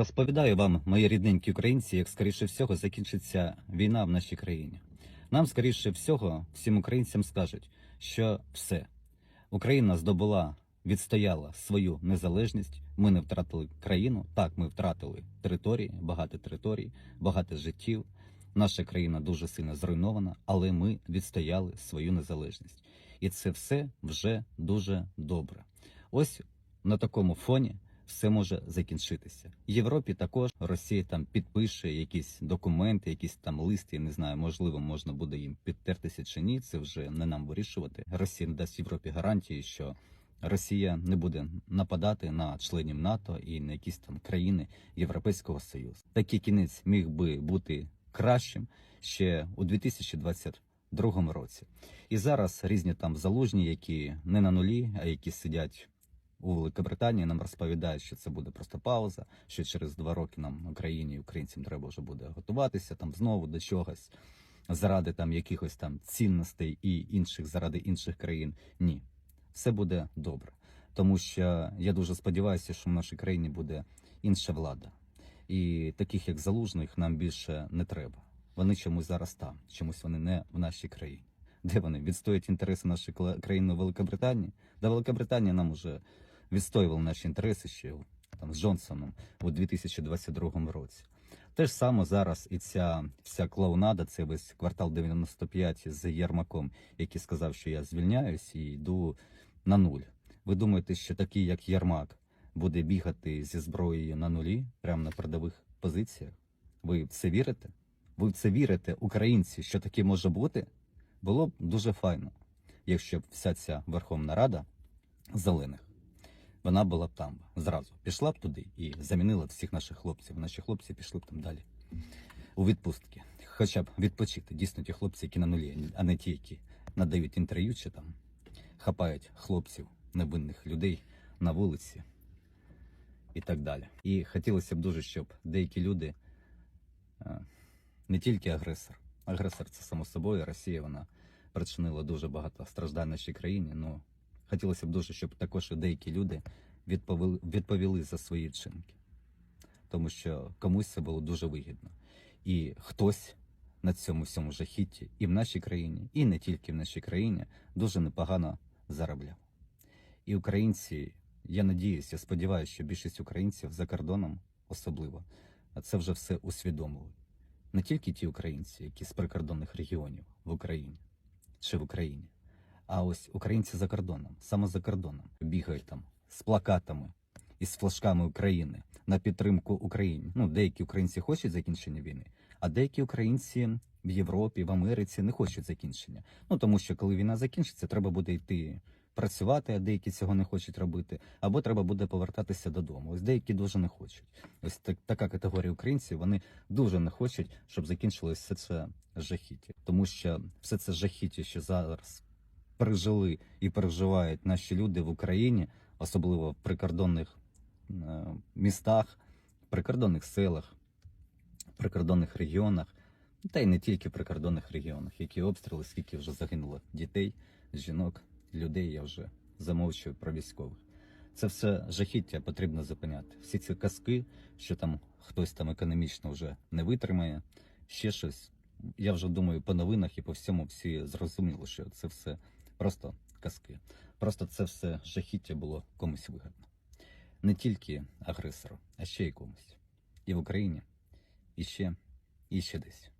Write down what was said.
Розповідаю вам, мої рідненькі українці, як скоріше всього закінчиться війна в нашій країні. Нам, скоріше всього, всім українцям скажуть, що все, Україна здобула, відстояла свою незалежність. Ми не втратили країну. Так, ми втратили території, багато територій, багато життів. Наша країна дуже сильно зруйнована, але ми відстояли свою незалежність. І це все вже дуже добре. Ось на такому фоні все може закінчитися. Європі також Росія там підпише якісь документи, якісь там листи. Я не знаю, можливо, можна буде їм підтертися чи ні. Це вже не нам вирішувати. Росія не дасть Європі гарантії, що Росія не буде нападати на членів НАТО і на якісь там країни Європейського Союзу. Такий кінець міг би бути кращим ще у 2022 році. І зараз різні там залужні, які не на нулі, а які сидять у Великобританії, нам розповідають, що це буде просто пауза, що через два роки нам Україні і українцям треба вже буде готуватися там знову до чогось заради там якихось там цінностей і інших заради інших країн. Ні, все буде добре, тому що я дуже сподіваюся, що в нашій країні буде інша влада, і таких як залужних нам більше не треба. Вони чомусь зараз там, чомусь вони не в нашій країні. Де вони відстоюють інтереси нашої країни Великобританії? Да Великобританія нам уже відстоювала наші інтереси ще там з Джонсоном у 2022 році. Те ж саме зараз і ця вся клоунада, це весь квартал 95 з Єрмаком, який сказав, що я звільняюсь і йду на нуль. Ви думаєте, що такий, як Єрмак, буде бігати зі зброєю на нулі, прямо на передових позиціях? Ви в це вірите? Ви в це вірите, українці, що таке може бути? Було б дуже файно, якщо б вся ця Верховна Рада зелених, вона була б там зразу. Пішла б туди і замінила всіх наших хлопців. Наші хлопці пішли б там далі у відпустки. Хоча б відпочити. Дійсно, ті хлопці, які на нулі, а не ті, які надають інтерв'ю чи там хапають хлопців, невинних людей на вулиці і так далі. І хотілося б дуже, щоб деякі люди е, не тільки агресор. Агресор це само собою. Росія вона причинила дуже багато страждань нашій країні. Ну хотілося б дуже, щоб також деякі люди відповіли, відповіли за свої вчинки, тому що комусь це було дуже вигідно. І хтось на цьому всьому жахітті і в нашій країні, і не тільки в нашій країні, дуже непогано заробляв. І українці, я надіюся, сподіваюся, що більшість українців за кордоном особливо, це вже все усвідомили. Не тільки ті українці, які з прикордонних регіонів в Україні чи в Україні, а ось українці за кордоном, саме за кордоном, бігають там з плакатами і з флажками України на підтримку Україні. Ну, деякі українці хочуть закінчення війни, а деякі українці в Європі, в Америці не хочуть закінчення. Ну тому що коли війна закінчиться, треба буде йти працювати, а деякі цього не хочуть робити, або треба буде повертатися додому. Ось деякі дуже не хочуть. Ось так, така категорія українців. Вони дуже не хочуть, щоб закінчилось все це жахіття, тому що все це жахіття, що зараз пережили і переживають наші люди в Україні, особливо в прикордонних е, містах, прикордонних селах, прикордонних регіонах, та й не тільки в прикордонних регіонах, які обстріли, скільки вже загинуло дітей, жінок, людей. Я вже замовчую про військових. Це все жахіття потрібно зупиняти. Всі ці казки, що там хтось там економічно вже не витримає, ще щось. Я вже думаю, по новинах і по всьому всі зрозуміли, що це все просто казки. Просто це все жахіття було комусь вигідно. Не тільки агресору, а ще й комусь. І в Україні, і ще, і ще десь.